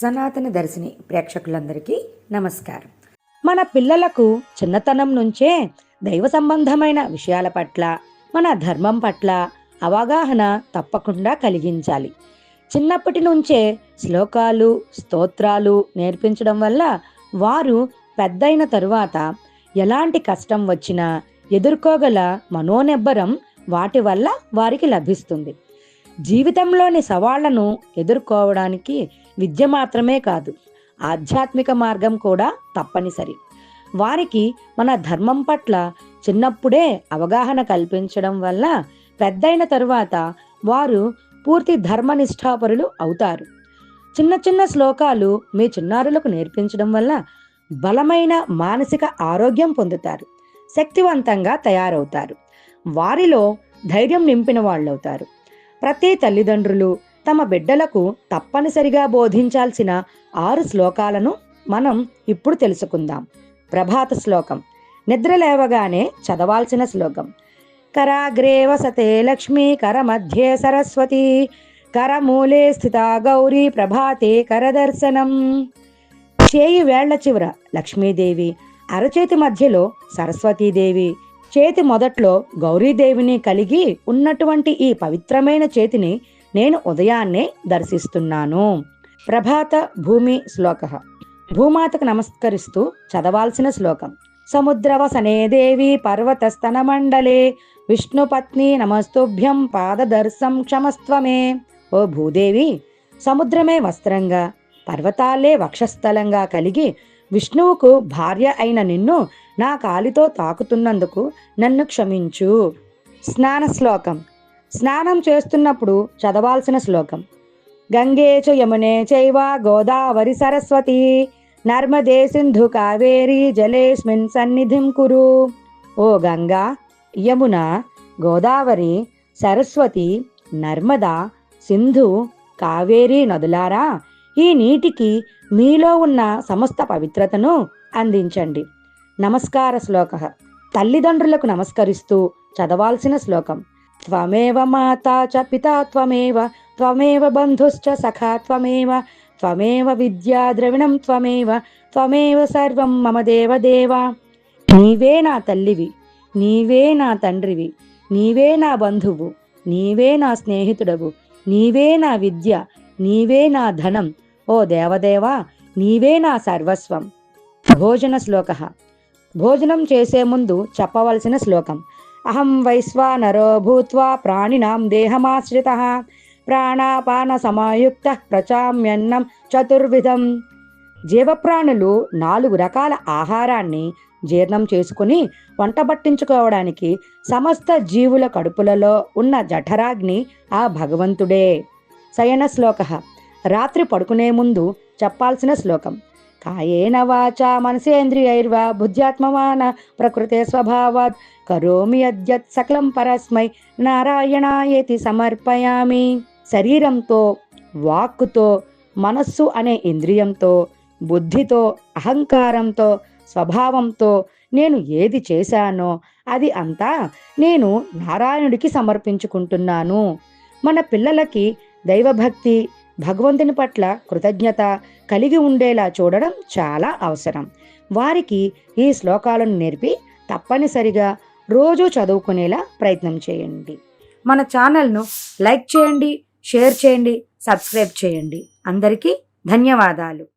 సనాతన దర్శిని ప్రేక్షకులందరికీ నమస్కారం. మన పిల్లలకు చిన్నతనం నుంచే దైవ సంబంధమైన విషయాల పట్ల మన ధర్మం పట్ల అవగాహన తప్పకుండా కలిగించాలి. చిన్నప్పటి నుంచే శ్లోకాలు స్తోత్రాలు నేర్పించడం వల్ల వారు పెద్దయిన తరువాత ఎలాంటి కష్టం వచ్చినా ఎదుర్కోగల మనోనిబ్బరం వాటి వల్ల వారికి లభిస్తుంది. జీవితంలోని సవాళ్ళను ఎదుర్కోవడానికి విద్య మాత్రమే కాదు ఆధ్యాత్మిక మార్గం కూడా తప్పనిసరి. వారికి మన ధర్మం పట్ల చిన్నప్పుడే అవగాహన కల్పించడం వల్ల పెద్దయిన తరువాత వారు పూర్తి ధర్మనిష్టాపరులు అవుతారు. చిన్న చిన్న శ్లోకాలు మీ చిన్నారులకు నేర్పించడం వల్ల బలమైన మానసిక ఆరోగ్యం పొందుతారు శక్తివంతంగా తయారవుతారు. వారిలో ధైర్యం నింపిన వాళ్ళవుతారు. ప్రతి తల్లిదండ్రులు తమ బిడ్డలకు తప్పనిసరిగా బోధించాల్సిన ఆరు శ్లోకాలను మనం ఇప్పుడు తెలుసుకుందాం. ప్రభాత శ్లోకం. నిద్ర లేవగానే చదవాల్సిన శ్లోకం. కరాగ్రే వసతే లక్ష్మీ కరమధ్యే సరస్వతి కరమూలే స్థిత గౌరీ ప్రభాతే కరదర్శనం చేయి వేళ్ళ చివర లక్ష్మీదేవి అరచేతి మధ్యలో సరస్వతీదేవి చేతి మొదట్లో గౌరీదేవిని కలిగి ఉన్నటువంటి ఈ పవిత్రమైన చేతిని నేను ఉదయాన్నే దర్శిస్తున్నాను. ప్రభాత భూమి శ్లోక. భూమాతకు నమస్కరిస్తూ చదవాల్సిన శ్లోకం. సముద్రవసనే దేవి పర్వతస్తన మండలే విష్ణుపత్ని నమస్తుభ్యం పాదదర్శం క్షమస్త్వమే. ఓ భూదేవి సముద్రమే వస్త్రంగా పర్వతాలే వక్షస్థలంగా కలిగి విష్ణువుకు భార్య అయిన నిన్ను నా కాలితో తాకుతున్నందుకు నన్ను క్షమించు. స్నాన శ్లోకం. స్నానం చేస్తున్నప్పుడు చదవాల్సిన శ్లోకం. గంగే చ యమునే చైవ గోదావరి సరస్వతి నర్మదే సింధు కావేరి జలేస్మిన్ సన్నిధిం కురు. ఓ గంగా యమున గోదావరి సరస్వతి నర్మద సింధు కావేరి నదులారా ఈ నీటికి మీలో ఉన్న సమస్త పవిత్రతను అందించండి. నమస్కార శ్లోక. తల్లిదండ్రులకు నమస్కరిస్తూ చదవాల్సిన శ్లోకం. త్వమేవ మాతా చ పితా త్వమేవ త్వమేవ బంధుశ్చ సఖా త్వమేవ త్వమేవ విద్యా ద్రవిణం త్వమేవ త్వమేవ సర్వం మమ దేవదేవ. నీవే నా తల్లివి నీవే నా తండ్రివి నీవే నా బంధువు నీవే నా స్నేహితుడవు నీవే నా విద్య నీవే నా ధనం. ఓ దేవదేవా నీవే నా సర్వస్వం. భోజన శ్లోక. భోజనం చేసే ముందు చెప్పవలసిన శ్లోకం. అహం వైశ్వానరో భూత్వా ప్రాణినాం దేహమాశ్రిత. ప్రాణాపాన సమాయుక్త ప్రచామ్యన్నం చతుర్విధం. జీవప్రాణులు నాలుగు రకాల ఆహారాన్ని జీర్ణం చేసుకుని వంట పట్టించుకోవడానికి సమస్త జీవుల కడుపులలో ఉన్న జఠరాగ్ని ఆ భగవంతుడే. శయన శ్లోక. రాత్రి పడుకునే ముందు చెప్పాల్సిన శ్లోకం. కాయేన వాచ మనసేంద్రియైర్వా బుద్ధ్యాత్మమాన ప్రకృతే స్వభావాత్. కరోమి అద్యత్ సకలం పరస్మై నారాయణాయేతి సమర్పయామి. శరీరంతో వాక్కుతో మనస్సు అనే ఇంద్రియంతో బుద్ధితో అహంకారంతో స్వభావంతో నేను ఏది చేశానో అది అంతా నేను నారాయణుడికి సమర్పించుకుంటున్నాను. మన పిల్లలకి దైవభక్తి భగవంతుని పట్ల కృతజ్ఞత కలిగి ఉండేలా చూడడం చాలా అవసరం. వారికి ఈ శ్లోకాలను నేర్పి తప్పనిసరిగా రోజు చదువుకునేలా ప్రయత్నం చేయండి. మన ఛానల్ను లైక్ చేయండి షేర్ చేయండి సబ్స్క్రైబ్ చేయండి. అందరికీ ధన్యవాదాలు.